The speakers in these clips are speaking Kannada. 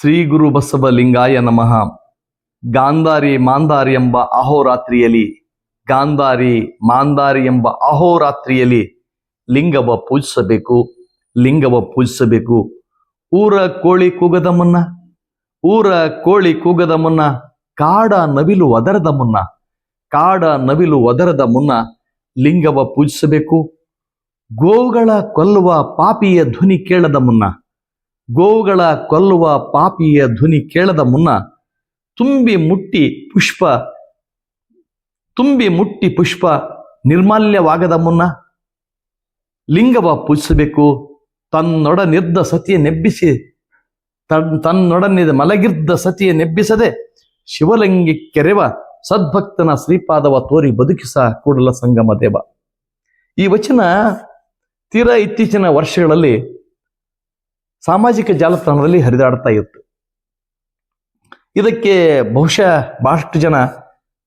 ಶ್ರೀ ಗುರು ಬಸವಲಿಂಗಾಯ ನಮಃ. ಗಾಂಧಾರಿ ಮಾಂಧಾರಿ ಎಂಬ ಅಹೋರಾತ್ರಿಯಲ್ಲಿ, ಗಾಂಧಾರಿ ಮಾಂಧಾರಿ ಎಂಬ ಅಹೋರಾತ್ರಿಯಲ್ಲಿ ಲಿಂಗವ ಪೂಜಿಸಬೇಕು ಲಿಂಗವ ಪೂಜಿಸಬೇಕು. ಊರ ಕೋಳಿ ಕೂಗದ ಮುನ್ನ, ಊರ ಕೋಳಿ ಕೂಗದ ಮುನ್ನ, ಕಾಡ ನವಿಲು ಒದರದ ಮುನ್ನ, ಕಾಡ ನವಿಲು ಒದರದ ಮುನ್ನ ಲಿಂಗವ ಪೂಜಿಸಬೇಕು. ಗೋಗಳ ಕೊಲ್ಲುವ ಪಾಪಿಯ ಧ್ವನಿ ಕೇಳದ ಮುನ್ನ ಗೋವುಗಳ ಕೊಲ್ಲುವ ಪಾಪಿಯ ಧ್ವನಿ ಕೇಳದ ಮುನ್ನ ತುಂಬಿ ಮುಟ್ಟಿ ಪುಷ್ಪ, ತುಂಬಿ ಮುಟ್ಟಿ ಪುಷ್ಪ ನಿರ್ಮಾಲ್ಯವಾಗದ ಮುನ್ನ ಲಿಂಗವ ಪೂಜಿಸಬೇಕು. ತನ್ನೊಡನಿದ್ದ ಸತಿಯ ನೆಬ್ಬಿಸಿ, ತನ್, ತನ್ನೊಡನಿದ ಮಲಗಿದ್ದ ಸತಿಯ ನೆಬ್ಬಿಸದೆ ಶಿವಲಿಂಗಿ ಕೆರೆವ ಸದ್ಭಕ್ತನ ಶ್ರೀಪಾದವ ತೋರಿ ಬದುಕಿಸ ಕೂಡಲ ಸಂಗಮ ದೇವ. ಈ ವಚನ ತೀರಾ ಇತ್ತೀಚಿನ ವರ್ಷಗಳಲ್ಲಿ ಸಾಮಾಜಿಕ ಜಾಲತಾಣದಲ್ಲಿ ಹರಿದಾಡ್ತಾ ಇತ್ತು. ಇದಕ್ಕೆ ಬಹುಶಃ ಬಹಳಷ್ಟು ಜನ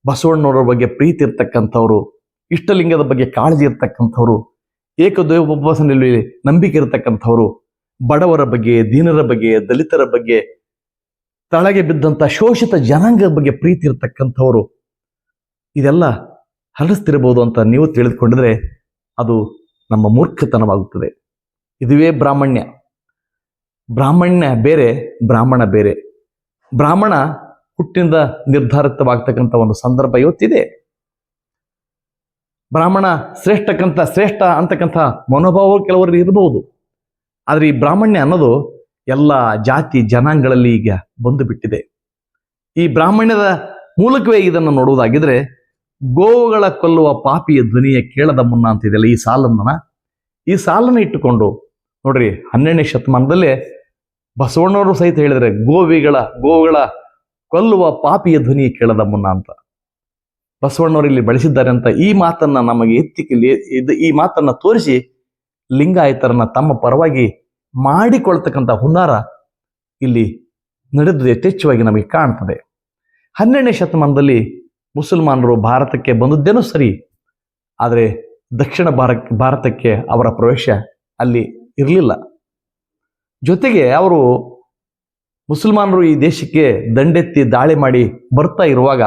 ಬಸವಣ್ಣವರ ಬಗ್ಗೆ ಪ್ರೀತಿ ಇರ್ತಕ್ಕಂಥವ್ರು, ಇಷ್ಟಲಿಂಗದ ಬಗ್ಗೆ ಕಾಳಜಿ ಇರ್ತಕ್ಕಂಥವ್ರು ಏಕದೇವಸನಲ್ಲಿ ನಂಬಿಕೆ ಇರತಕ್ಕಂಥವ್ರು, ಬಡವರ ಬಗ್ಗೆ, ದೀನರ ಬಗ್ಗೆ, ದಲಿತರ ಬಗ್ಗೆ, ತಳಗೆ ಬಿದ್ದಂಥ ಶೋಷಿತ ಜನಾಂಗದ ಬಗ್ಗೆ ಪ್ರೀತಿ ಇರತಕ್ಕಂಥವ್ರು, ಇದೆಲ್ಲ ಹರಡಿಸ್ತಿರಬಹುದು ಅಂತ ನೀವು ತಿಳಿದುಕೊಂಡಿದ್ರೆ ಅದು ನಮ್ಮ ಮೂರ್ಖತನವಾಗುತ್ತದೆ. ಇದುವೇ ಬ್ರಾಹ್ಮಣ್ಯ. ಬ್ರಾಹ್ಮಣ್ಯ ಬೇರೆ, ಬ್ರಾಹ್ಮಣ ಬೇರೆ. ಬ್ರಾಹ್ಮಣ ಹುಟ್ಟಿನಿಂದ ನಿರ್ಧಾರಿತವಾಗ್ತಕ್ಕಂಥ ಒಂದು ಸಂದರ್ಭ ಇವತ್ತಿದೆ. ಬ್ರಾಹ್ಮಣ ಶ್ರೇಷ್ಠಕ್ಕಂಥ, ಶ್ರೇಷ್ಠ ಅಂತಕ್ಕಂಥ ಮನೋಭಾವ ಕೆಲವರಿಗೆ ಇರಬಹುದು. ಆದರೆ ಈ ಬ್ರಾಹ್ಮಣ್ಯ ಅನ್ನೋದು ಎಲ್ಲ ಜಾತಿ ಜನಾಂಗಗಳಲ್ಲಿ ಈಗ ಬಂದು ಬಿಟ್ಟಿದೆ ಈ ಬ್ರಾಹ್ಮಣ್ಯದ ಮೂಲಕವೇ ಇದನ್ನು ನೋಡುವುದಾಗಿದ್ರೆ, ಗೋವುಗಳ ಕೊಲ್ಲುವ ಪಾಪಿಯ ಧ್ವನಿಯ ಕೇಳದ ಮುನ್ನ ಅಂತಿದೆಯಲ್ಲ ಈ ಸಾಲನ್ನ. ಈ ಸಾಲನ್ನು ಇಟ್ಟುಕೊಂಡು, ನೋಡ್ರಿ ಹನ್ನೆರಡನೇ ಶತಮಾನದಲ್ಲೇ ಬಸವಣ್ಣವರು ಸಹಿತ ಹೇಳಿದರೆ, ಗೋವಿಗಳ ಗೋವುಗಳ ಕೊಲ್ಲುವ ಪಾಪಿಯ ಧ್ವನಿ ಕೇಳದ ಮುನ್ನ ಅಂತ. ಬಸವಣ್ಣವರು ಇಲ್ಲಿ ಬಳಸಿದ್ದಾರೆ ಅಂತ ಈ ಮಾತನ್ನ ನಮಗೆ ಎತ್ತಿಕಿಲ್ಲಿ ಇದು ಈ ಮಾತನ್ನ ತೋರಿಸಿ ಲಿಂಗಾಯತರನ್ನ ತಮ್ಮ ಪರವಾಗಿ ಮಾಡಿಕೊಳ್ತಕ್ಕಂಥ ಹುನ್ನಾರ ಇಲ್ಲಿ ನಡೆದು ಯಥೇಚ್ಛವಾಗಿ ನಮಗೆ ಕಾಣ್ತದೆ. ಹನ್ನೆರಡನೇ ಶತಮಾನದಲ್ಲಿ ಮುಸಲ್ಮಾನರು ಭಾರತಕ್ಕೆ ಬಂದದ್ದೇನೂ ಸರಿ, ಆದರೆ ದಕ್ಷಿಣ ಭಾರತ ಭಾರತಕ್ಕೆ ಅವರ ಪ್ರವೇಶ ಅಲ್ಲಿ ಇರಲಿಲ್ಲ. ಜೊತೆಗೆ ಅವರು ಮುಸಲ್ಮಾನರು ಈ ದೇಶಕ್ಕೆ ದಂಡೆತ್ತಿ ದಾಳಿ ಮಾಡಿ ಬರ್ತಾ ಇರುವಾಗ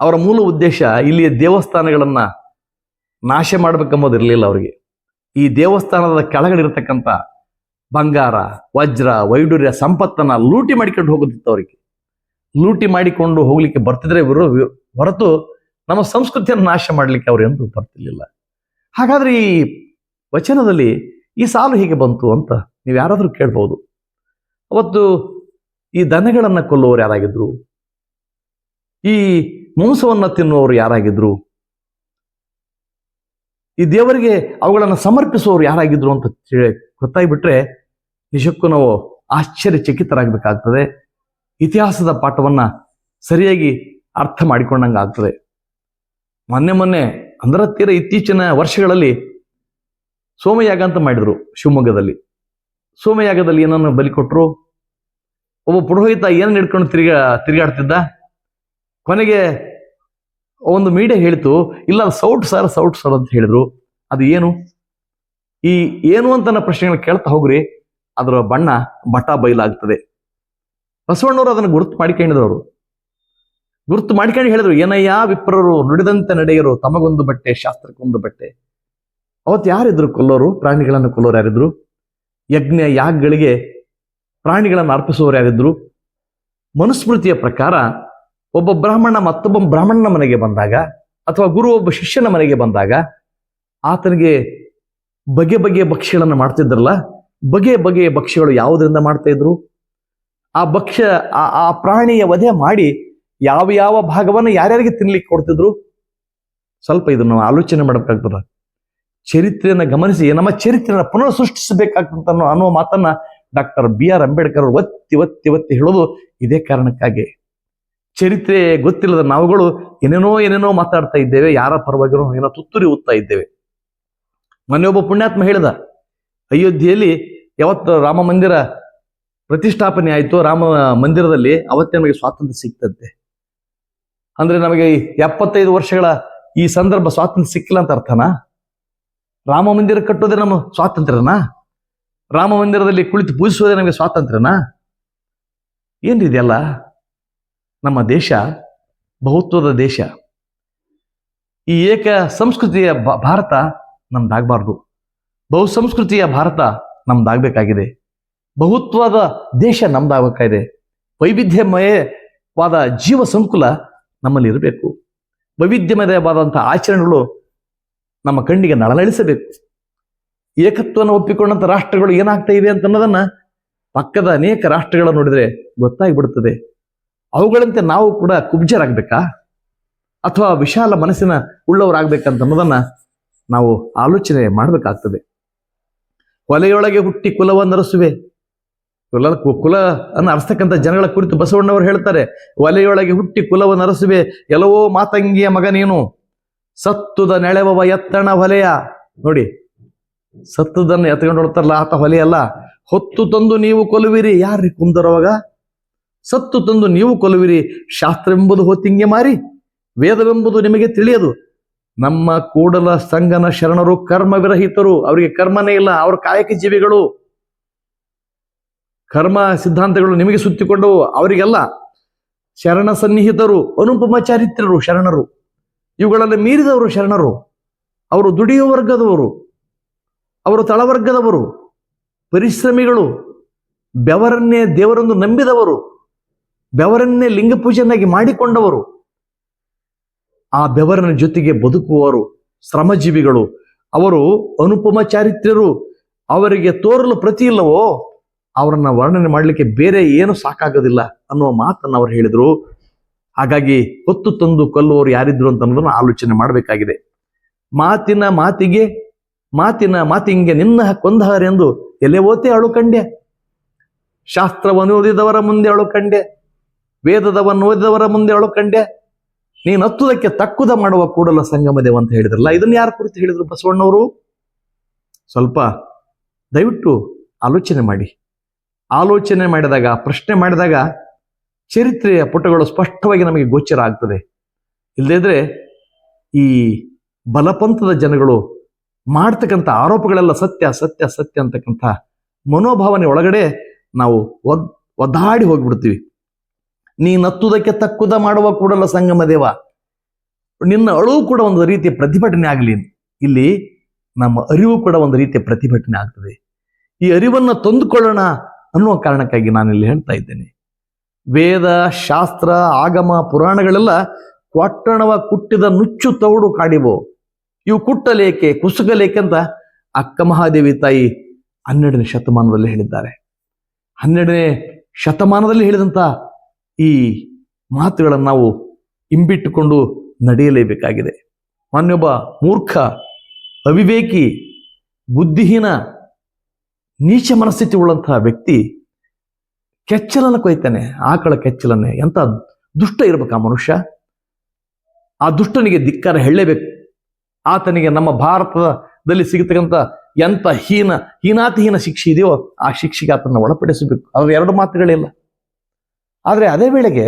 ಅವರ ಮೂಲ ಉದ್ದೇಶ ಇಲ್ಲಿಯ ದೇವಸ್ಥಾನಗಳನ್ನ ನಾಶ ಮಾಡಬೇಕೆಂಬುದು ಇರಲಿಲ್ಲ ಅವರಿಗೆ. ಈ ದೇವಸ್ಥಾನದ ಕೆಳಗಡೆ ಇರತಕ್ಕಂಥ ಬಂಗಾರ, ವಜ್ರ ವೈಡೂರ್ಯ ಸಂಪತ್ತನ್ನ ಲೂಟಿ ಮಾಡಿಕೊಂಡು ಹೋಗುತ್ತಿತ್ತು ಅವರಿಗೆ. ಲೂಟಿ ಮಾಡಿಕೊಂಡು ಹೋಗ್ಲಿಕ್ಕೆ ಬರ್ತಿದ್ರೆ ಇವರು ಹೊರತು ನಮ್ಮ ಸಂಸ್ಕೃತಿಯನ್ನು ನಾಶ ಮಾಡಲಿಕ್ಕೆ ಅವರು ಎಂದು ಬರ್ತಿರ್ಲಿಲ್ಲ. ಹಾಗಾದ್ರೆ ಈ ವಚನದಲ್ಲಿ ಈ ಸಾಲು ಹೇಗೆ ಬಂತು ಅಂತ ನೀವು ಯಾರಾದರೂ ಕೇಳ್ಬೋದು. ಅವತ್ತು ಈ ದನಗಳನ್ನು ಕೊಲ್ಲುವವರು ಯಾರಾಗಿದ್ರು? ಈ ಮಾಂಸವನ್ನ ತಿನ್ನುವವರು ಯಾರಾಗಿದ್ರು? ಈ ದೇವರಿಗೆ ಅವುಗಳನ್ನು ಸಮರ್ಪಿಸುವವರು ಯಾರಾಗಿದ್ರು ಅಂತ ಗೊತ್ತಾಗಿಬಿಟ್ರೆ ನಿಜಕ್ಕೂ ನಾವು ಆಶ್ಚರ್ಯಚಕಿತರಾಗಬೇಕಾಗ್ತದೆ. ಇತಿಹಾಸದ ಪಾಠವನ್ನ ಸರಿಯಾಗಿ ಅರ್ಥ ಮಾಡಿಕೊಂಡಂಗೆ ಆಗ್ತದೆ ಮೊನ್ನೆ ಮೊನ್ನೆ ಅಂದ್ರೆ ತೀರ ಇತ್ತೀಚಿನ ವರ್ಷಗಳಲ್ಲಿ ಸೋಮಯಾಗ ಅಂತ ಮಾಡಿದ್ರು ಶಿವಮೊಗ್ಗದಲ್ಲಿ. ಸೋಮಯಾಗದಲ್ಲಿ ಏನನ್ನು ಬಲಿ ಕೊಟ್ಟರು ಒಬ್ಬ ಪುರೋಹಿತ ಏನು ಹಿಡ್ಕೊಂಡು ತಿರುಗಾ, ತಿರುಗಾಡ್ತಿದ್ದ? ಕೊನೆಗೆ ಒಂದು ಮೀಡಿಯಾ ಹೇಳ್ತು, ಇಲ್ಲ ಸೌಟ್ ಸರ್ ಸೌಟ್ ಸರ್ ಅಂತ ಹೇಳಿದ್ರು. ಅದು ಏನು? ಈ ಏನು ಅಂತ ನನ್ನ ಪ್ರಶ್ನೆಗಳನ್ನ ಕೇಳ್ತಾ ಹೋಗ್ರಿ. ಅದರ ಬಣ್ಣ ಬಟ ಬಯಲಾಗ್ತದೆ. ಬಸವಣ್ಣವರು ಅದನ್ನು ಗುರುತು ಮಾಡಿಕೊಂಡಿದ್ರು ಅವರು. ಗುರುತು ಮಾಡ್ಕೊಂಡು ಹೇಳಿದ್ರು, ಏನಯ್ಯ, ವಿಪ್ರರು ನುಡಿದಂತೆ ನಡೆಯರು, ತಮಗೊಂದು ಬಟ್ಟೆ, ಶಾಸ್ತ್ರಕ್ಕೊಂದು ಬಟ್ಟೆ. ಅವತ್ತು ಯಾರಿದ್ರು ಕೊಲ್ಲೋರು? ಪ್ರಾಣಿಗಳನ್ನು ಕೊಲ್ಲೋರು ಯಾರಿದ್ರು? ಯಜ್ಞ ಯಾಗಗಳಿಗೆ ಪ್ರಾಣಿಗಳನ್ನು ಅರ್ಪಿಸುವವರು ಯಾರಿದ್ರು? ಮನುಸ್ಮೃತಿಯ ಪ್ರಕಾರ ಒಬ್ಬ ಬ್ರಾಹ್ಮಣ ಮತ್ತೊಬ್ಬ ಬ್ರಾಹ್ಮಣನ ಮನೆಗೆ ಬಂದಾಗ ಅಥವಾ ಗುರು ಒಬ್ಬ ಶಿಷ್ಯನ ಮನೆಗೆ ಬಂದಾಗ ಆತನಿಗೆ ಬಗೆ ಬಗೆಯ ಭಕ್ಷ್ಯಗಳನ್ನು ಮಾಡ್ತಿದ್ರಲ್ಲ, ಬಗೆ ಬಗೆಯ ಭಕ್ಷ್ಯಗಳು ಯಾವುದರಿಂದ ಮಾಡ್ತಾ ಇದ್ರು? ಆ ಭಕ್ಷ್ಯ ಆ ಪ್ರಾಣಿಯ ವಧೆ ಮಾಡಿ ಯಾವ ಯಾವ ಭಾಗವನ್ನು ಯಾರ್ಯಾರಿಗೆ ತಿನ್ಲಿಕ್ಕೆ ಕೊಡ್ತಿದ್ರು? ಸ್ವಲ್ಪ ಇದನ್ನು ಆಲೋಚನೆ ಮಾಡಬೇಕಾಗ್ತದ. ಚರಿತ್ರೆಯನ್ನ ಗಮನಿಸಿ, ನಮ್ಮ ಚರಿತ್ರೆಯನ್ನು ಪುನಃ ಸೃಷ್ಟಿಸಬೇಕಾಗ್ತಂತ ಅನ್ನೋ ಮಾತನ್ನ ಡಾಕ್ಟರ್ ಬಿ ಆರ್ ಅಂಬೇಡ್ಕರ್ ಅವರು ಒತ್ತಿ ಒತ್ತಿ ಒತ್ತಿ ಹೇಳೋದು ಇದೇ ಕಾರಣಕ್ಕಾಗಿ. ಚರಿತ್ರೆ ಗೊತ್ತಿಲ್ಲದ ನಾವುಗಳು ಏನೇನೋ ಏನೇನೋ ಮಾತಾಡ್ತಾ ಇದ್ದೇವೆ, ಯಾರ ಪರವಾಗಿರೋ ಏನೋ ತುತ್ತೂರಿ ಓದ್ತಾ ಇದ್ದೇವೆ. ಮೊನ್ನೆ ಒಬ್ಬ ಪುಣ್ಯಾತ್ಮ ಹೇಳಿದ, ಅಯೋಧ್ಯೆಯಲ್ಲಿ ಯಾವತ್ತು ರಾಮ ಮಂದಿರ ಪ್ರತಿಷ್ಠಾಪನೆ ಆಯಿತು, ರಾಮ ಮಂದಿರದಲ್ಲಿ ಅವತ್ತೇ ನಮಗೆ ಸ್ವಾತಂತ್ರ್ಯ ಸಿಕ್ತಂತೆ ಅಂದ್ರೆ ನಮಗೆ ಎಪ್ಪತ್ತೈದು ವರ್ಷಗಳ ಈ ಸಂದರ್ಭ ಸ್ವಾತಂತ್ರ್ಯ ಸಿಕ್ಕಿಲ್ಲ ಅಂತ ಅರ್ಥನಾ? ರಾಮ ಮಂದಿರ ಕಟ್ಟೋದೇ ನಮ್ಮ ಸ್ವಾತಂತ್ರ್ಯನಾ? ರಾಮ ಮಂದಿರದಲ್ಲಿ ಕುಳಿತು ಪೂಜಿಸೋದೇ ನಮಗೆ ಸ್ವಾತಂತ್ರ್ಯನಾ? ಏನಿದೆಯಲ್ಲ ನಮ್ಮ ದೇಶ, ಬಹುತ್ವದ ದೇಶ. ಈ ಏಕ ಸಂಸ್ಕೃತಿಯ ಭಾರತ ನಮ್ದಾಗಬಾರ್ದು. ಬಹುಸಂಸ್ಕೃತಿಯ ಭಾರತ ನಮ್ದಾಗಬೇಕಾಗಿದೆ. ಬಹುತ್ವದ ದೇಶ ನಮ್ದಾಗಬೇಕಾಗಿದೆ. ವೈವಿಧ್ಯಮಯವಾದ ಜೀವ ಸಂಕುಲ ನಮ್ಮಲ್ಲಿ ಇರಬೇಕು ವೈವಿಧ್ಯಮಯವಾದಂಥ ಆಚರಣೆಗಳು ನಮ್ಮ ಕಣ್ಣಿಗೆ ನಳನಳಿಸಬೇಕು. ಏಕತ್ವವನ್ನು ಒಪ್ಪಿಕೊಂಡಂಥ ರಾಷ್ಟ್ರಗಳು ಏನಾಗ್ತಾ ಇವೆ ಅಂತ ಅನ್ನೋದನ್ನ ಪಕ್ಕದ ಅನೇಕ ರಾಷ್ಟ್ರಗಳ ನೋಡಿದ್ರೆ ಗೊತ್ತಾಗ್ಬಿಡುತ್ತದೆ ಅವುಗಳಂತೆ ನಾವು ಕೂಡ ಕುಬ್ಜರಾಗ್ಬೇಕಾ? ಅಥವಾ ವಿಶಾಲ ಮನಸ್ಸಿನ ಉಳ್ಳವರಾಗ್ಬೇಕಂತ ಅನ್ನೋದನ್ನ ನಾವು ಆಲೋಚನೆ ಮಾಡಬೇಕಾಗ್ತದೆ. ಕೊಲೆಯೊಳಗೆ ಹುಟ್ಟಿ ಕುಲವನ್ನರಸುವೆ ಕುಲ ಕುಲ ಅನ್ನು ಅರಸ್ತಕ್ಕಂಥ ಜನಗಳ ಕುರಿತು ಬಸವಣ್ಣವರು ಹೇಳ್ತಾರೆ. ಒಲೆಯೊಳಗೆ ಹುಟ್ಟಿ ಕುಲವ ನರಸುವೆ ಎಲ್ಲವೋ ಮಾತಂಗಿಯ ಮಗ ನೀನು. ಸತ್ತುದ ನೆಳೆವವ ಎತ್ತಣ ಹೊಲೆಯ. ನೋಡಿ, ಸತ್ತದನ್ನು ಎತ್ಕೊಂಡು ಹೊಡ್ತಾರಲ್ಲ, ಆತ ಹೊಲೆಯಲ್ಲ. ಹೊತ್ತು ತಂದು ನೀವು ಕೊಲುವಿರಿ ಯಾರ್ರಿ ಕುಂದರವಾಗ ಸತ್ತು ತಂದು ನೀವು ಕೊಲುವಿರಿ ಶಾಸ್ತ್ರವೆಂಬುದು ಹೊತ್ತಿಂಗೆ ಮಾರಿ, ವೇದವೆಂಬುದು ನಿಮಗೆ ತಿಳಿಯದು. ನಮ್ಮ ಕೂಡಲ ಸಂಗನ ಶರಣರು ಕರ್ಮ ವಿರಹಿತರು ಅವರಿಗೆ ಕರ್ಮನೇ ಇಲ್ಲ, ಅವರು ಕಾಯಕ ಜೀವಿಗಳು. ಕರ್ಮ ಸಿದ್ಧಾಂತಗಳು ನಿಮಗೆ ಸುತ್ತಿಕೊಂಡವು, ಅವರಿಗೆಲ್ಲ ಶರಣ ಸನ್ನಿಹಿತರು, ಅನುಪಮ ಚಾರಿತ್ರರು ಶರಣರು. ಇವುಗಳಲ್ಲಿ ಮೀರಿದವರು ಶರಣರು. ಅವರು ದುಡಿಯುವ ವರ್ಗದವರು. ಅವರು ತಳವರ್ಗದವರು. ಪರಿಶ್ರಮಿಗಳು. ಬೆವರನ್ನೇ ದೇವರನ್ನು ನಂಬಿದವರು. ಬೆವರನ್ನೇ ಲಿಂಗ ಪೂಜೆಯನ್ನಾಗಿ ಮಾಡಿಕೊಂಡವರು. ಆ ಬೆವರನ ಜೊತೆಗೆ ಬದುಕುವವರು ಶ್ರಮಜೀವಿಗಳು. ಅವರು ಅನುಪಮ ಚಾರಿತ್ರ್ಯರು. ಅವರಿಗೆ ತೋರಲು ಪ್ರತಿ ಇಲ್ಲವೋ ಅವರನ್ನ ವರ್ಣನೆ ಮಾಡಲಿಕ್ಕೆ ಬೇರೆ ಏನು ಸಾಕಾಗೋದಿಲ್ಲ ಅನ್ನುವ ಮಾತನ್ನು ಅವರು ಹೇಳಿದರು. ಹಾಗಾಗಿ ಹೊತ್ತು ತಂದು ಕೊಲ್ಲುವವರು ಯಾರಿದ್ರು ಅಂತ ಅನ್ನೋದನ್ನು ಆಲೋಚನೆ ಮಾಡಬೇಕಾಗಿದೆ. ಮಾತಿನ ಮಾತಿಗೆ, ಮಾತಿನ ಮಾತಿಂಗೆ ನಿನ್ನ ಕೊಂದಹರೆಂದು ಎಲೆ ಓತೆ ಅಳುಕಂಡೆ ಶಾಸ್ತ್ರವನ್ನು ಓದಿದವರ ಮುಂದೆ ಅಳುಕಂಡೆ ವೇದದವನ್ನು ಓದಿದವರ ಮುಂದೆ ಅಳುಕಂಡೆ ನೀನು ಹತ್ತುದಕ್ಕೆ ತಕ್ಕುದ ಮಾಡುವ ಕೂಡಲ ಸಂಗಮದೇವ ಅಂತ ಹೇಳಿದ್ರಲ್ಲ, ಇದನ್ನು ಯಾರ ಕುರಿತು ಹೇಳಿದ್ರು ಬಸವಣ್ಣವರು? ಸ್ವಲ್ಪ ದಯವಿಟ್ಟು ಆಲೋಚನೆ ಮಾಡಿ. ಆಲೋಚನೆ ಮಾಡಿದಾಗ, ಪ್ರಶ್ನೆ ಮಾಡಿದಾಗ ಚರಿತ್ರೆಯ ಪುಟಗಳು ಸ್ಪಷ್ಟವಾಗಿ ನಮಗೆ ಗೋಚರ ಆಗ್ತದೆ. ಇಲ್ಲದಿದ್ರೆ ಈ ಬಲಪಂಥದ ಜನಗಳು ಮಾಡ್ತಕ್ಕಂಥ ಆರೋಪಗಳೆಲ್ಲ ಸತ್ಯ ಸತ್ಯ ಸತ್ಯ ಅಂತಕ್ಕಂಥ ಮನೋಭಾವನೆ ಒಳಗಡೆ ನಾವು ಒದ್, ಒದ್ದಾಡಿ ಹೋಗ್ಬಿಡ್ತೀವಿ. ನೀ ನತ್ತುದಕ್ಕೆ ತಕ್ಕುದ ಮಾಡುವ ಕೂಡಲ್ಲ ಸಂಗಮ ದೇವ. ನಿನ್ನ ಅಳು ಕೂಡ ಒಂದು ರೀತಿಯ ಪ್ರತಿಭಟನೆ ಆಗಲಿ. ಇಲ್ಲಿ ನಮ್ಮ ಅರಿವು ಕೂಡ ಒಂದು ರೀತಿಯ ಪ್ರತಿಭಟನೆ ಆಗ್ತದೆ. ಈ ಅರಿವನ್ನು ತಂದುಕೊಳ್ಳೋಣ ಅನ್ನುವ ಕಾರಣಕ್ಕಾಗಿ ನಾನು ಇಲ್ಲಿ ಹೇಳ್ತಾ ಇದ್ದೇನೆ. ವೇದ, ಶಾಸ್ತ್ರ, ಆಗಮ, ಪುರಾಣಗಳೆಲ್ಲ ಕೊಟ್ಟಣವ ಕುಟ್ಟಿದ ನುಚ್ಚು ತೌಡು ಕಾಡಿವು. ಇವು ಕುಟ್ಟಲೇಕೆ, ಕುಸುಕಲೇಕೆ ಅಂತ ಅಕ್ಕ ಮಹಾದೇವಿ ತಾಯಿ ಹನ್ನೆರಡನೇ ಶತಮಾನದಲ್ಲಿ ಹೇಳಿದ್ದಾರೆ. ಹನ್ನೆರಡನೇ ಶತಮಾನದಲ್ಲಿ ಹೇಳಿದಂಥ ಈ ಮಾತುಗಳನ್ನು ನಾವು ಇಂಬಿಟ್ಟುಕೊಂಡು ನಡೆಯಲೇಬೇಕಾಗಿದೆ. ಮಾನ್ಯೊಬ್ಬ ಮೂರ್ಖ, ಅವಿವೇಕಿ, ಬುದ್ಧಿಹೀನ, ನೀಚ ಮನಸ್ಥಿತಿ ಉಳ್ಳಂತಹ ವ್ಯಕ್ತಿ ಕೆಚ್ಚಲನ್ನು ಕೊಯ್ತಾನೆ, ಆಕಳ ಕೆಚ್ಚಲನ್ನೇ. ಎಂತ ದುಷ್ಟ ಇರಬೇಕು ಆ ಮನುಷ್ಯ? ಆ ದುಷ್ಟನಿಗೆ ಧಿಕ್ಕಾರ ಹೇಳಲೇಬೇಕು. ಆತನಿಗೆ ನಮ್ಮ ಭಾರತದಲ್ಲಿ ಸಿಗತಕ್ಕಂಥ ಎಂತ ಹೀನ, ಹೀನಾತಿಹೀನ ಶಿಕ್ಷೆ ಇದೆಯೋ ಆ ಶಿಕ್ಷೆಗೆ ಆತನ ಒಳಪಡಿಸಬೇಕು. ಅದರ ಎರಡು ಮಾತುಗಳಿಲ್ಲ. ಆದರೆ ಅದೇ ವೇಳೆಗೆ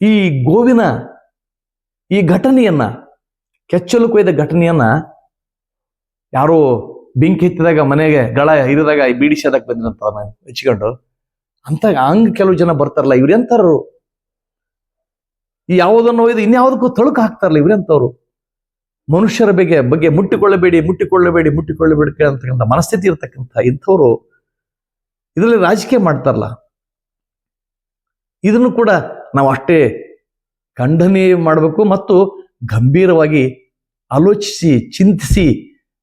ಈ ಗೋವಿನ ಈ ಘಟನೆಯನ್ನ, ಕೆಚ್ಚಲು ಕೊಯ್ದ ಘಟನೆಯನ್ನ ಯಾರೋ ಬೆಂಕಿ ಎತ್ತಿದಾಗ, ಮನೆಗೆ ಗಳ ಇರಿದಾಗ, ಈ ಬೀಡಿ ಸೇದಕ್ ಬಂದಿರಂತ ಅಂತ ಹಂಗ ಕೆಲವು ಜನ ಬರ್ತಾರಲ್ಲ ಇವ್ರು ಎಂತಾರು ಈ ಯಾವುದನ್ನು ಒಯ್ದು ಇನ್ಯಾವುದಕ್ಕೂ ತಳುಕು ಹಾಕ್ತಾರಲ್ಲ ಇವ್ರೆಂಥವ್ರು? ಮನುಷ್ಯರ ಬಗ್ಗೆ ಬಗ್ಗೆ ಮುಟ್ಟಿಕೊಳ್ಳಬೇಡಿ ಮುಟ್ಟಿಕೊಳ್ಳಬೇಡಿ ಮುಟ್ಟಿಕೊಳ್ಳಬೇಡಿ ಅಂತಕ್ಕಂಥ ಮನಸ್ಥಿತಿ ಇರ್ತಕ್ಕಂಥ ಇಂಥವ್ರು ಇದರಲ್ಲಿ ರಾಜಕೀಯ ಮಾಡ್ತಾರಲ್ಲ. ಇದನ್ನು ಕೂಡ ನಾವು ಅಷ್ಟೇ ಖಂಡನೆ ಮಾಡಬೇಕು ಮತ್ತು ಗಂಭೀರವಾಗಿ ಆಲೋಚಿಸಿ, ಚಿಂತಿಸಿ,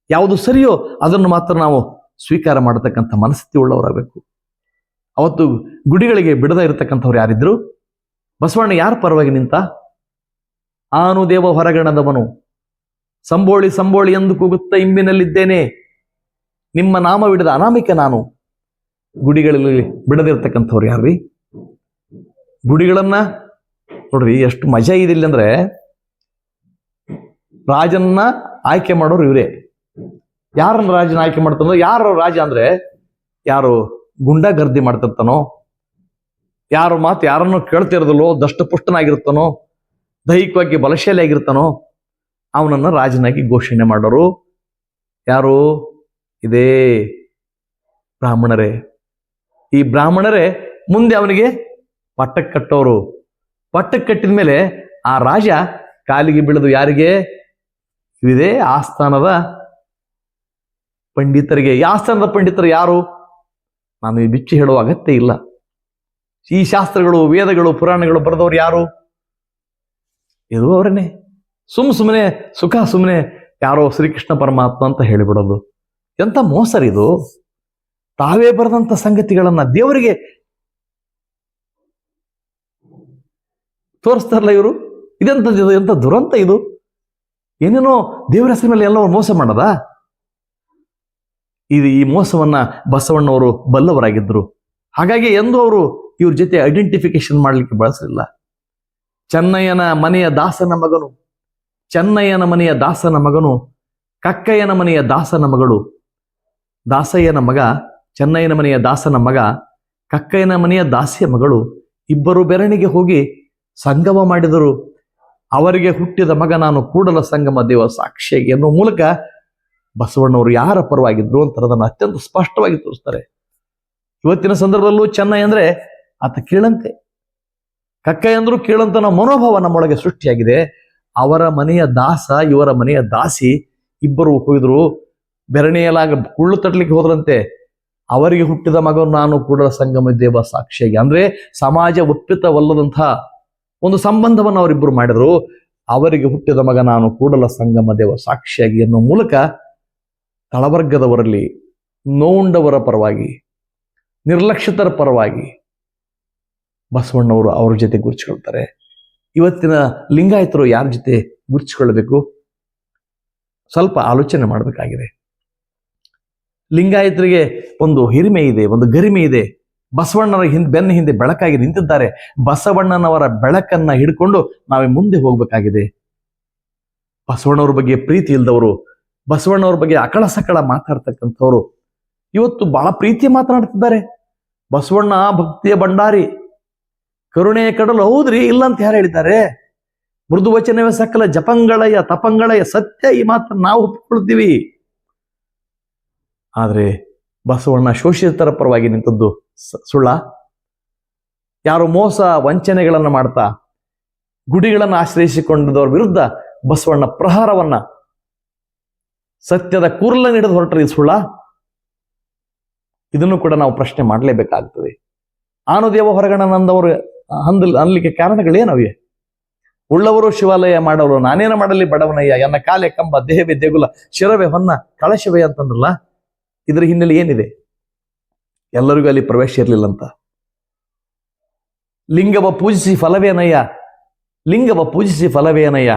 ಯಾವುದು ಸರಿಯೋ ಅದನ್ನು ಮಾತ್ರ ನಾವು ಸ್ವೀಕಾರ ಮಾಡತಕ್ಕಂಥ ಮನಸ್ಥಿತಿ ಉಳ್ಳವರಾಗಬೇಕು. ಅವತ್ತು ಗುಡಿಗಳಿಗೆ ಬಿಡದ ಇರತಕ್ಕಂಥವ್ರು ಯಾರಿದ್ರು? ಬಸವಣ್ಣ ಯಾರ ಪರವಾಗಿ ನಿಂತ? ಆನು ದೇವ ಹೊರಗಣದವನು. ಸಂಬೋಳಿ ಸಂಬೋಳಿ ಎಂದು ಕೂಗುತ್ತ ಇಂಬಿನಲ್ಲಿದ್ದೇನೆ. ನಿಮ್ಮ ನಾಮವಿಡದ ಅನಾಮಿಕ ನಾನು. ಗುಡಿಗಳಲ್ಲಿ ಬಿಡದಿರ್ತಕ್ಕಂಥವ್ರು ಯಾರ್ರಿ? ಗುಡಿಗಳನ್ನ ನೋಡ್ರಿ, ಎಷ್ಟು ಮಜಾ ಇದಿಲ್ಲ ಅಂದ್ರೆ ರಾಜನ್ನ ಆಯ್ಕೆ ಮಾಡೋರು ಇವರೇ. ಯಾರನ್ನ ರಾಜನ ಆಯ್ಕೆ ಮಾಡ್ತಂದ್ರೆ ಯಾರು ರಾಜ ಅಂದ್ರೆ ಯಾರು? ಗುಂಡಾಗರ್ದಿ ಮಾಡ್ತಿರ್ತಾನೋ? ಯಾರು ಮಾತು ಯಾರನ್ನು ಕೇಳ್ತಿರೋದಿಲ್ಲೋ, ದಷ್ಟಪುಷ್ಟನಾಗಿರ್ತಾನೋ, ದೈಹಿಕವಾಗಿ ಬಲಶಾಲಿ ಆಗಿರ್ತಾನೋ ಅವನನ್ನ ರಾಜನಾಗಿ ಘೋಷಣೆ ಮಾಡೋರು ಯಾರು? ಇದೇ ಬ್ರಾಹ್ಮಣರೇ. ಈ ಬ್ರಾಹ್ಮಣರೇ ಮುಂದೆ ಅವನಿಗೆ ಪಟ್ಟಕ್ಕೆ ಕಟ್ಟೋರು. ಪಟ್ಟಕ್ಕೆ ಕಟ್ಟಿದ ಮೇಲೆ ಆ ರಾಜ ಕಾಲಿಗೆ ಬೀಳದು ಯಾರಿಗೆ? ಇದೇ ಆಸ್ಥಾನದ ಪಂಡಿತರಿಗೆ. ಈ ಆಸ್ಥಾನದ ಪಂಡಿತರು ಯಾರು? ನಾನು ಈ ಬಿಚ್ಚಿ ಹೇಳುವ ಅಗತ್ಯ ಇಲ್ಲ. ಈ ಶಾಸ್ತ್ರಗಳು, ವೇದಗಳು, ಪುರಾಣಗಳು ಬರೆದವರು ಯಾರು? ಇದು ಅವರನ್ನೇ. ಸುಮ್ ಸುಮ್ಮನೆ ಸುಖ ಸುಮ್ಮನೆ ಯಾರೋ ಶ್ರೀಕೃಷ್ಣ ಪರಮಾತ್ಮ ಅಂತ ಹೇಳಿಬಿಡೋದು. ಎಂತ ಮೋಸರಿದು ತಾವೇ ಬರೆದಂತ ಸಂಗತಿಗಳನ್ನ ದೇವರಿಗೆ ತೋರಿಸ್ತಾರಲ್ಲ ಇವರು? ಇದೆಂತ ಇದು, ಎಂತ ದುರಂತ ಇದು? ಏನೇನೋ ದೇವರ ಮೇಲೆ ಎಲ್ಲವೂ ಮೋಸ ಮಾಡದ? ಇದು ಈ ಮೋಸವನ್ನ ಬಸವಣ್ಣವರು ಬಲ್ಲವರಾಗಿದ್ದರು. ಹಾಗಾಗಿ ಎಂದು ಅವರು ಇವ್ರ ಜೊತೆ ಐಡೆಂಟಿಫಿಕೇಶನ್ ಮಾಡಲಿಕ್ಕೆ ಬಳಸಲಿಲ್ಲ. ಚೆನ್ನಯ್ಯನ ಮನೆಯ ದಾಸನ ಮಗನು, ಚೆನ್ನಯ್ಯನ ಮನೆಯ ದಾಸನ ಮಗನು, ಕಕ್ಕಯ್ಯನ ಮನೆಯ ದಾಸನ ಮಗಳು, ದಾಸಯ್ಯನ ಮಗ, ಚೆನ್ನಯ್ಯನ ಮನೆಯ ದಾಸನ ಮಗ, ಕಕ್ಕಯ್ಯನ ಮನೆಯ ದಾಸಿಯ ಮಗಳು ಇಬ್ಬರು ಬೆರಣಿಗೆ ಹೋಗಿ ಸಂಗಮ ಮಾಡಿದರು. ಅವರಿಗೆ ಹುಟ್ಟಿದ ಮಗ ನಾನು ಕೂಡಲ ಸಂಗಮ ದೇವ ಸಾಕ್ಷಿಯಾಗಿ ಎನ್ನುವ ಮೂಲಕ ಬಸವಣ್ಣವರು ಯಾರ ಪರವಾಗಿದ್ರು ಅಂತ ಅದನ್ನು ಅತ್ಯಂತ ಸ್ಪಷ್ಟವಾಗಿ ತೋರಿಸ್ತಾರೆ. ಇವತ್ತಿನ ಸಂದರ್ಭದಲ್ಲೂ ಚೆನ್ನೈ ಅಂದ್ರೆ ಆತ ಕೀಳಂತೆ. ಕಕ್ಕೈ ಅಂದ್ರು ಕೇಳಂತನ ಮನೋಭಾವ ನಮ್ಮೊಳಗೆ ಸೃಷ್ಟಿಯಾಗಿದೆ. ಅವರ ಮನೆಯ ದಾಸ, ಇವರ ಮನೆಯ ದಾಸಿ ಇಬ್ಬರು ಹೋಗಿದ್ರು ಬೆರಣಿಯಲಾಗ ಕುಳ್ಳು ತಟ್ಲಿಕ್ಕೆ ಹೋದ್ರಂತೆ. ಅವರಿಗೆ ಹುಟ್ಟಿದ ಮಗ ನಾನು ಕೂಡಲ ಸಂಗಮ ದೇವ ಸಾಕ್ಷಿಯಾಗಿ. ಅಂದ್ರೆ ಸಮಾಜ ಒಪ್ಪಿತವಲ್ಲದಂತಹ ಒಂದು ಸಂಬಂಧವನ್ನು ಅವರಿಬ್ಬರು ಮಾಡಿದ್ರು. ಅವರಿಗೆ ಹುಟ್ಟಿದ ಮಗ ನಾನು ಕೂಡಲ ಸಂಗಮ ದೇವ ಸಾಕ್ಷಿಯಾಗಿ ಎನ್ನುವ ಮೂಲಕ ತಳವರ್ಗದವರಲ್ಲಿ ನೋವುಂಡವರ ಪರವಾಗಿ, ನಿರ್ಲಕ್ಷಿತರ ಪರವಾಗಿ ಬಸವಣ್ಣವರು ಅವ್ರ ಜೊತೆ ಗುರುಚಿಕೊಳ್ತಾರೆ ಇವತ್ತಿನ ಲಿಂಗಾಯತರು ಯಾರ ಜೊತೆ ಗುರುಚಿಕೊಳ್ಳಬೇಕು ಸ್ವಲ್ಪ ಆಲೋಚನೆ ಮಾಡಬೇಕಾಗಿದೆ. ಲಿಂಗಾಯತರಿಗೆ ಒಂದು ಹಿರಿಮೆ ಇದೆ, ಒಂದು ಗರಿಮೆ ಇದೆ. ಬಸವಣ್ಣರ ಹಿಂದೆ, ಬೆನ್ನ ಹಿಂದೆ ಬೆಳಕಾಗಿ ನಿಂತಿದ್ದಾರೆ. ಬಸವಣ್ಣನವರ ಬೆಳಕನ್ನ ಹಿಡ್ಕೊಂಡು ನಾವೇ ಮುಂದೆ ಹೋಗಬೇಕಾಗಿದೆ. ಬಸವಣ್ಣವ್ರ ಬಗ್ಗೆ ಪ್ರೀತಿ ಇಲ್ದವರು ಬಸವಣ್ಣವ್ರ ಬಗ್ಗೆ ಅಕಳ ಸಕಳ ಮಾತಾಡ್ತಕ್ಕಂಥವ್ರು ಇವತ್ತು ಬಹಳ ಪ್ರೀತಿ ಮಾತನಾಡ್ತಿದ್ದಾರೆ. ಬಸವಣ್ಣ, ಭಕ್ತಿಯ ಭಂಡಾರಿ ಕರುಣೆಯ ಕಡಲು ಹೌದ್ರಿ ಇಲ್ಲ ಅಂತ ಯಾರು ಹೇಳಿದ್ದಾರೆ? ಮೃದು ಸಕಲ ಜಪಂಗಳಯ, ತಪಂಗಳಯ, ಸತ್ಯ ಈ ಮಾತ್ರ ನಾವು ಒಪ್ಪಿಕೊಳ್ತೀವಿ ಆದರೆ ಬಸವಣ್ಣ ಶೋಷಿತರ ಪರವಾಗಿ ನಿಂತದ್ದು ಸುಳ್ಳ? ಯಾರು ಮೋಸ ವಂಚನೆಗಳನ್ನು ಮಾಡ್ತಾ ಗುಡಿಗಳನ್ನು ಆಶ್ರಯಿಸಿಕೊಂಡಿದ್ದವರ ವಿರುದ್ಧ ಬಸವಣ್ಣ ಪ್ರಹಾರವನ್ನ ಸತ್ಯದ ಕೂರ್ಲ ಹಿಡಿದು ಹೊರಟ್ರೆ ಇದು ಸುಳ್ಳ? ಇದನ್ನು ಕೂಡ ನಾವು ಪ್ರಶ್ನೆ ಮಾಡಲೇಬೇಕಾಗ್ತದೆ. ಆನುದೇವ ಹೊರಗಣನಂದವರು ಅಂದಲ್, ಅನ್ಲಿಕ್ಕೆ ಕಾರಣಗಳೇನವೆ? ಉಳ್ಳವರು ಶಿವಾಲಯ ಮಾಡೋರು, ನಾನೇನ ಮಾಡಲಿ ಬಡವನಯ್ಯ, ಎನ್ನ ಕಾಲೆ ಕಂಬ, ದೇಹವೆ ದೇಗುಲ, ಶಿರವೇ ಹೊನ್ನ, ಕಳಶವೇ ಅಂತಂದ್ರಲ್ಲ? ಇದ್ರ ಹಿನ್ನೆಲೆ ಏನಿದೆ? ಎಲ್ಲರಿಗೂ ಅಲ್ಲಿ ಪ್ರವೇಶ ಇರಲಿಲ್ಲ ಅಂತ ಲಿಂಗವ ಪೂಜಿಸಿ ಫಲವೇನಯ್ಯ? ಲಿಂಗವ ಪೂಜಿಸಿ ಫಲವೇನಯ್ಯ?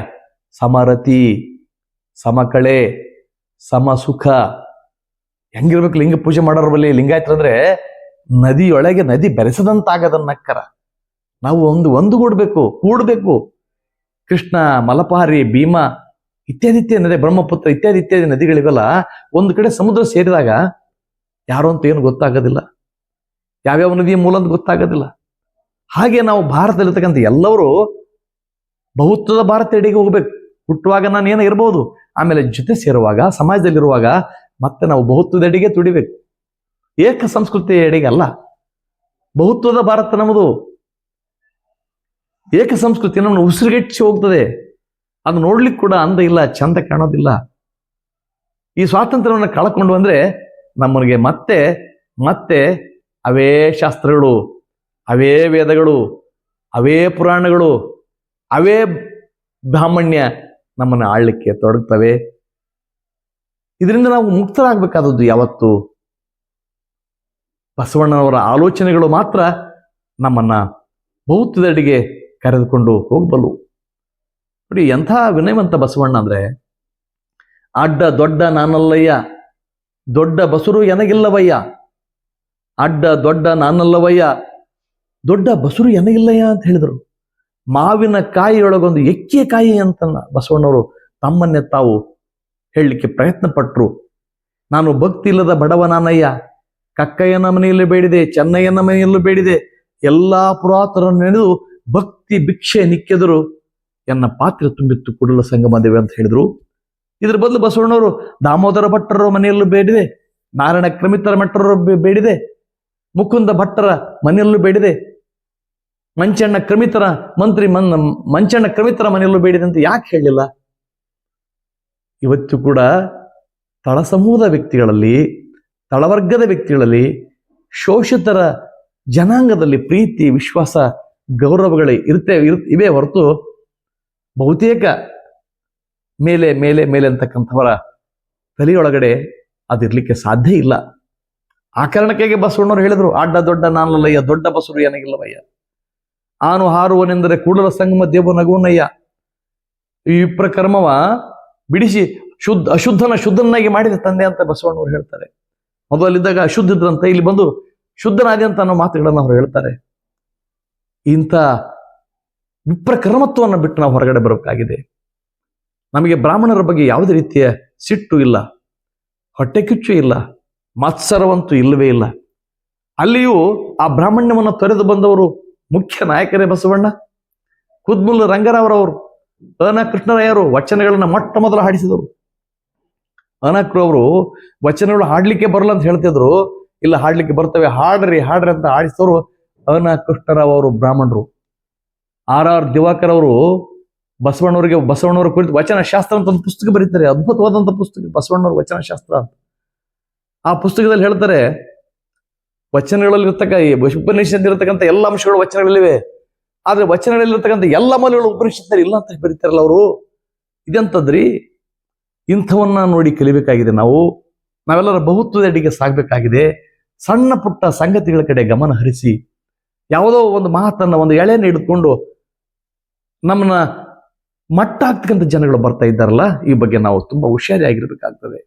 ಸಮರತಿ, ಸಮಕಳೆ ಸಮ ಸುಖ. ಹೆಂಗಿರ್ಬೇಕು ಲಿಂಗ ಪೂಜೆ ಮಾಡೋರ ಬಳಿ ಲಿಂಗಾಯತರಂದ್ರೆ ನದಿಯೊಳಗೆ ನದಿ ಬೆರೆಸದಂತಾಗದನ್ನಕ್ಕರ ನಾವು ಒಂದು ಒಂದುಗೂಡ್ಬೇಕು, ಕೂಡ್ಬೇಕು. ಕೃಷ್ಣ ಮಲಪಾರಿ ಭೀಮ ಇತ್ಯಾದಿ ಇತ್ಯಾದಿ ನದಿ, ಬ್ರಹ್ಮಪುತ್ರ ಇತ್ಯಾದಿ ಇತ್ಯಾದಿ ನದಿಗಳಿವೆಲ್ಲ ಒಂದು ಕಡೆ ಸಮುದ್ರ ಸೇರಿದಾಗ ಯಾರು ಅಂತ ಏನು ಗೊತ್ತಾಗೋದಿಲ್ಲ. ಯಾವ್ಯಾವ ನದಿಯ ಮೂಲ ಅಂತ ಗೊತ್ತಾಗೋದಿಲ್ಲ. ಹಾಗೆ ನಾವು ಭಾರತದಲ್ಲಿರ್ತಕ್ಕಂಥ ಎಲ್ಲರೂ ಬಹುತ್ವದ ಭಾರತ ಎಡೆಗೆ ಹೋಗ್ಬೇಕು. ಹುಟ್ಟುವಾಗ ನಾನು ಏನೋ ಇರ್ಬೋದು? ಆಮೇಲೆ ಜೊತೆ ಸೇರುವಾಗ, ಸಮಾಜದಲ್ಲಿರುವಾಗ ಮತ್ತೆ ನಾವು ಬಹುತ್ವದ ಅಡಿಗೆ ತುಡಿಬೇಕು. ಏಕ ಸಂಸ್ಕೃತಿಯ ಎಡೆಗೆ ಅಲ್ಲ. ಬಹುತ್ವದ ಭಾರತ ನಮ್ಮದು ಏಕ ಸಂಸ್ಕೃತಿ ನಮ್ಮನ್ನು ಉಸಿರುಗೆಚ್ಚಿ ಹೋಗ್ತದೆ. ಅದು ನೋಡ್ಲಿಕ್ಕೆ ಕೂಡ ಅಂದ ಇಲ್ಲ, ಚಂದ ಕಾಣೋದಿಲ್ಲ. ಈ ಸ್ವಾತಂತ್ರ್ಯವನ್ನು ಕಳ್ಕೊಂಡು ಬಂದ್ರೆ ನಮ್ಮನಿಗೆ ಮತ್ತೆ ಮತ್ತೆ ಅವೇ ಶಾಸ್ತ್ರಗಳು, ಅವೇ ವೇದಗಳು, ಅವೇ ಪುರಾಣಗಳು, ಅವೇ ಬ್ರಾಹ್ಮಣ್ಯ ನಮ್ಮನ್ನು ಆಳ್ಲಿಕ್ಕೆ ತೊಡಗ್ತವೆ. ಇದರಿಂದ ನಾವು ಮುಕ್ತರಾಗಬೇಕಾದದ್ದು ಯಾವತ್ತು. ಬಸವಣ್ಣನವರ ಆಲೋಚನೆಗಳು ಮಾತ್ರ ನಮ್ಮನ್ನ ಬಹುತ್ವದಡಿಗೆ ಕರೆದುಕೊಂಡು ಹೋಗಬಲ್ಲು. ನೋಡಿ, ಎಂಥ ವಿನಯವಂತ ಬಸವಣ್ಣ ಅಂದ್ರೆ, ಅಡ್ಡ ದೊಡ್ಡ ನಾನಲ್ಲಯ್ಯ, ದೊಡ್ಡ ಬಸುರು ಎನಗಿಲ್ಲವಯ್ಯ, ಅಡ್ಡ ದೊಡ್ಡ ನಾನಲ್ಲವಯ್ಯ, ದೊಡ್ಡ ಬಸುರು ಎನಗಿಲ್ಲಯ್ಯ ಅಂತ ಹೇಳಿದರು. ಮಾವಿನ ಕಾಯಿಯೊಳಗೊಂದು ಎಕ್ಕೆ ಕಾಯಿ ಅಂತ ಬಸವಣ್ಣವರು, ತಮ್ಮನ್ನೇ ತಾವು ಹೇಳಲಿಕ್ಕೆ ಪ್ರಯತ್ನ ಪಟ್ಟರು ನಾನು ಭಕ್ತಿ ಇಲ್ಲದ ಬಡವ ನಾನಯ್ಯ ಕಕ್ಕಯ್ಯನ ಮನೆಯಲ್ಲೂ ಬೇಡಿದೆ, ಚೆನ್ನಯ್ಯನ ಮನೆಯಲ್ಲೂ ಬೇಡಿದೆ, ಎಲ್ಲಾ ಪುರಾತನ ನೆನೆದು ಭಕ್ತಿ ಭಿಕ್ಷೆ ನಿಕ್ಕೆದರು ಎನ್ನ ಪಾತ್ರೆ ತುಂಬಿತ್ತು ಕುಡಲ ಸಂಗಮ ದೇವಿ ಅಂತ ಹೇಳಿದ್ರು. ಇದ್ರ ಬದಲು ಬಸವಣ್ಣವರು, ದಾಮೋದರ ಭಟ್ಟರ ಮನೆಯಲ್ಲೂ ಬೇಡಿದೆ, ನಾರಾಯಣ ಕ್ರಮಿತರ ಮಟ್ಟರ ಬೇಡಿದೆ, ಮುಕುಂದ ಭಟ್ಟರ ಮನೆಯಲ್ಲೂ ಬೇಡಿದೆ ಮಂಚಣ್ಣ ಕ್ರಮಿತರ ಮಂತ್ರಿ ಮನ್ ಮಂಚಣ್ಣ ಕ್ರಮಿತರ ಮನೆಯಲ್ಲೂ ಬೇಡಿದಂತೆ ಯಾಕೆ ಹೇಳಿಲ್ಲ? ಇವತ್ತು ಕೂಡ ತಳ ಸಮೂಹದ ವ್ಯಕ್ತಿಗಳಲ್ಲಿ ತಳವರ್ಗದ ವ್ಯಕ್ತಿಗಳಲ್ಲಿ, ಶೋಷಿತರ ಜನಾಂಗದಲ್ಲಿ ಪ್ರೀತಿ, ವಿಶ್ವಾಸ, ಗೌರವಗಳೇ ಇರುತ್ತೆ ಇರ್, ಇವೆ ಹೊರತು ಬಹುತೇಕ ಮೇಲೆ ಮೇಲೆ ಮೇಲೆ ಅಂತಕ್ಕಂಥವರ ತಲೆಯೊಳಗಡೆ ಅದಿರ್ಲಿಕ್ಕೆ ಸಾಧ್ಯ ಇಲ್ಲ. ಆ ಕಾರಣಕ್ಕಾಗಿ ಬಸವಣ್ಣವ್ರು ಹೇಳಿದ್ರು, ಅಡ್ಡ ದೊಡ್ಡ ನಾನಲ್ಲಯ್ಯ, ದೊಡ್ಡ ಬಸವರು ಏನಾಗಿಲ್ಲವಯ್ಯ ಆನು ಹಾರುವನೆಂದರೆ ಕೂಡಲ ಸಂಗಮ ದೇವ ನಗುವನಯ್ಯ. ಈ ವಿಪ್ರಕರ್ಮವ ಬಿಡಿಸಿ ಶುದ್ಧ, ಅಶುದ್ಧನ ಶುದ್ಧನಾಗಿ ಮಾಡಿದ ತಂದೆ ಅಂತ ಬಸವಣ್ಣವ್ರು ಹೇಳ್ತಾರೆ. ಮೊದಲಿದ್ದಾಗ ಅಶುದ್ಧ ಇದ್ರಂತೆ ಇಲ್ಲಿ ಬಂದು ಶುದ್ಧನಾದಿ ಅಂತ ಅನ್ನೋ ಮಾತುಗಳನ್ನು ಅವ್ರು ಹೇಳ್ತಾರೆ. ಇಂಥ ವಿಪ್ರಕರ್ಮತ್ವವನ್ನು ಬಿಟ್ಟು ನಾವು ಹೊರಗಡೆ ಬರಬೇಕಾಗಿದೆ ನಮಗೆ ಬ್ರಾಹ್ಮಣರ ಬಗ್ಗೆ ಯಾವುದೇ ರೀತಿಯ ಸಿಟ್ಟು ಇಲ್ಲ, ಹೊಟ್ಟೆ ಕಿಚ್ಚು ಇಲ್ಲ, ಮತ್ಸರವಂತೂ ಇಲ್ಲವೇ ಇಲ್ಲ. ಅಲ್ಲಿಯೂ ಆ ಬ್ರಾಹ್ಮಣ್ಯವನ್ನು ತೊರೆದು ಬಂದವರು ಮುಖ್ಯ ನಾಯಕರೇ ಬಸವಣ್ಣ. ಕುದ್ಮುಲ್ ರಂಗರಾವ್ರವರು, ಅನ ಕೃಷ್ಣರಾಯರು ವಚನಗಳನ್ನ ಮೊಟ್ಟ ಮೊದಲು ಹಾಡಿಸಿದರು. ಅನಕ್ರು ಅವರು ವಚನಗಳು ಹಾಡ್ಲಿಕ್ಕೆ ಬರಲ್ಲ ಅಂತ ಹೇಳ್ತಿದ್ರು. ಇಲ್ಲ, ಹಾಡ್ಲಿಕ್ಕೆ ಬರ್ತವೆ. ಹಾಡ್ರಿ ಹಾಡ್ರಿ ಅಂತ ಹಾಡಿಸಿದವರು ಅನ ಕೃಷ್ಣರಾವ್ ಅವರು ಬ್ರಾಹ್ಮಣರು. ಆರ್ ಆರ್ ದಿವಾಕರ್ ಅವರು ಬಸವಣ್ಣವರಿಗೆ, ಬಸವಣ್ಣವರ ಕುರಿತು ವಚನ ಶಾಸ್ತ್ರ ಅಂತ ಒಂದು ಪುಸ್ತಕ ಬರೀತಾರೆ. ಅದ್ಭುತವಾದಂಥ ಪುಸ್ತಕ ಬಸವಣ್ಣವ್ರ ವಚನ ಶಾಸ್ತ್ರ ಅಂತ. ಆ ಪುಸ್ತಕದಲ್ಲಿ ಹೇಳ್ತಾರೆ ವಚನಗಳಲ್ಲಿ ಇರ್ತಕ್ಕ ಈ ಉಪನಿಷತ್ ಇರತಕ್ಕಂಥ ಎಲ್ಲ ಅಂಶಗಳು ವಚನಗಳಲ್ಲಿವೆ ಆದ್ರೆ ವಚನಗಳಲ್ಲಿರ್ತಕ್ಕಂಥ ಎಲ್ಲ ಮೌಲ್ಯಗಳು ಉಪನಿಷತ್ನಲ್ಲಿ ಇಲ್ಲ ಅಂತ ಬರೀತಾರಲ್ಲ ಅವರು. ಇದೆಂತದ್ರಿ? ಇಂಥವನ್ನ ನೋಡಿ ಕಲಿಬೇಕಾಗಿದೆ ನಾವು. ನಾವೆಲ್ಲರ ಬಹುತ್ವದಡಿಗೆ ಸಾಗಬೇಕಾಗಿದೆ ಸಣ್ಣ ಪುಟ್ಟ ಸಂಗತಿಗಳ ಕಡೆ ಗಮನ ಹರಿಸಿ. ಯಾವುದೋ ಒಂದು ಮಾತನ್ನ ಒಂದು ಎಳೆಯನ್ನು ಹಿಡಿದುಕೊಂಡು ನಮ್ಮನ್ನ ಮಟ್ಟ ಆಗ್ತಕ್ಕಂಥ ಜನಗಳು ಬರ್ತಾ ಇದ್ದಾರಲ್ಲ, ಈ ಬಗ್ಗೆ ನಾವು ತುಂಬಾ ಹುಷಾರಿಯಾಗಿರ್ಬೇಕಾಗ್ತದೆ.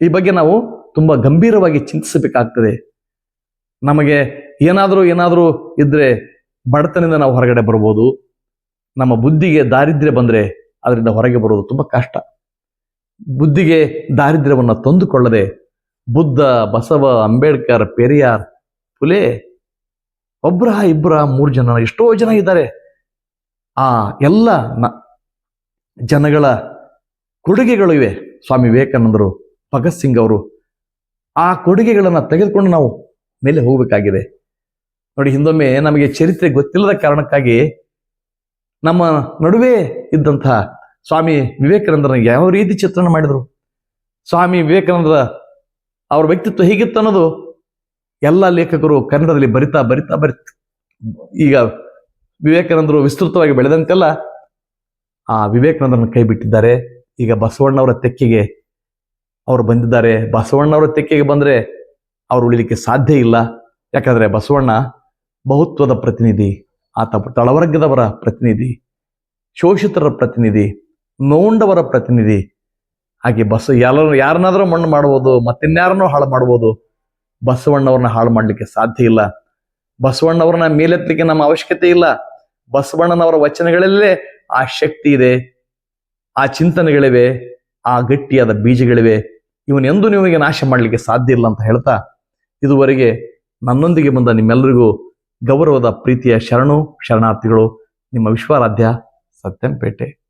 ಈ ಬಗ್ಗೆ ನಾವು ತುಂಬಾ ಗಂಭೀರವಾಗಿ ಚಿಂತಿಸಬೇಕಾಗ್ತದೆ. ನಮಗೆ ಏನಾದರೂ ಏನಾದರೂ ಇದ್ದರೆ ಬಡತನದಿಂದ ನಾವು ಹೊರಗಡೆ ಬರ್ಬೋದು. ನಮ್ಮ ಬುದ್ಧಿಗೆ ದಾರಿದ್ರ್ಯ ಬಂದರೆ ಅದರಿಂದ ಹೊರಗೆ ಬರೋದು ತುಂಬ ಕಷ್ಟ. ಬುದ್ಧಿಗೆ ದಾರಿದ್ರ್ಯವನ್ನು ತಂದುಕೊಳ್ಳದೆ ಬುದ್ಧ, ಬಸವ, ಅಂಬೇಡ್ಕರ್, ಪೆರಿಯಾರ್, ಪುಲೆ ಒಬ್ಬರ ಇಬ್ಬರ ಮೂರು ಜನ, ಎಷ್ಟೋ ಜನ ಇದ್ದಾರೆ. ಆ ಎಲ್ಲ ನ ಜನಗಳ ಕೊಡುಗೆಗಳು ಇವೆ. ಸ್ವಾಮಿ ವಿವೇಕಾನಂದರು, ಭಗತ್ ಸಿಂಗ್ ಅವರು ಆ ಕೊಡುಗೆಗಳನ್ನು ತೆಗೆದುಕೊಂಡು ನಾವು ಮೇಲೆ ಹೋಗಬೇಕಾಗಿದೆ. ನೋಡಿ, ಹಿಂದೊಮ್ಮೆ ನಮಗೆ ಚರಿತ್ರೆ ಗೊತ್ತಿಲ್ಲದ ಕಾರಣಕ್ಕಾಗಿ ನಮ್ಮ ನಡುವೆ ಇದ್ದಂತಹ ಸ್ವಾಮಿ ವಿವೇಕಾನಂದರ ಯಾವ ರೀತಿ ಚಿತ್ರಣ ಮಾಡಿದರು? ಸ್ವಾಮಿ ವಿವೇಕಾನಂದರ ಅವ್ರ ವ್ಯಕ್ತಿತ್ವ ಹೇಗಿತ್ತು ಅನ್ನೋದು ಎಲ್ಲ ಲೇಖಕರು ಕನ್ನಡದಲ್ಲಿ ಬರಿತಾ ಬರಿತಾ ಬರಿತ, ಈಗ ವಿವೇಕಾನಂದರು ವಿಸ್ತೃತವಾಗಿ ಬೆಳೆದಂತೆಲ್ಲ ಆ ವಿವೇಕಾನಂದರನ್ನು ಕೈ ಬಿಟ್ಟಿದ್ದಾರೆ. ಈಗ ಬಸವಣ್ಣವರ ತೆಕ್ಕೆಗೆ ಅವರು ಬಂದಿದ್ದಾರೆ. ಬಸವಣ್ಣವರ ತೆಕ್ಕೆಗೆ ಬಂದ್ರೆ ಅವ್ರು ಉಳಿಲಿಕ್ಕೆ ಸಾಧ್ಯ ಇಲ್ಲ. ಯಾಕಂದ್ರೆ ಬಸವಣ್ಣ ಬಹುತ್ವದ ಪ್ರತಿನಿಧಿ, ಆತ ತಳವರ್ಗದವರ ಪ್ರತಿನಿಧಿ, ಶೋಷಿತರ ಪ್ರತಿನಿಧಿ, ನೋಂಡವರ ಪ್ರತಿನಿಧಿ. ಹಾಗೆ ಬಸ್ ಎಲ್ಲರೂ ಯಾರನ್ನಾದರೂ ಮಣ್ಣು ಮಾಡ್ಬೋದು, ಮತ್ತಿನ್ಯಾರನ್ನೂ ಹಾಳು ಮಾಡ್ಬೋದು. ಬಸವಣ್ಣವ್ರನ್ನ ಹಾಳು ಮಾಡಲಿಕ್ಕೆ ಸಾಧ್ಯ ಇಲ್ಲ. ಬಸವಣ್ಣವ್ರನ್ನ ಮೇಲೆತ್ತಲಿಕ್ಕೆ ನಮ್ಮ ಅವಶ್ಯಕತೆ ಇಲ್ಲ. ಬಸವಣ್ಣನವರ ವಚನಗಳಲ್ಲೇ ಆ ಶಕ್ತಿ ಇದೆ, ಆ ಚಿಂತನೆಗಳಿವೆ, ಆ ಗಟ್ಟಿಯಾದ ಬೀಜಗಳಿವೆ. ಇವನೆಂದು ನಿಮಗೆ ನಾಶ ಮಾಡಲಿಕ್ಕೆ ಸಾಧ್ಯ ಇಲ್ಲ ಅಂತ ಹೇಳ್ತಾ ಇದುವರೆಗೆ ನನ್ನೊಂದಿಗೆ ಬಂದ ನಿಮ್ಮೆಲ್ಲರಿಗೂ ಗೌರವದ ಪ್ರೀತಿಯ ಶರಣು ಶರಣಾರ್ಥಿಗಳು ನಿಮ್ಮ ವಿಶ್ವಾರಾಧ್ಯ ಸತ್ಯಂಪೇಟೆ.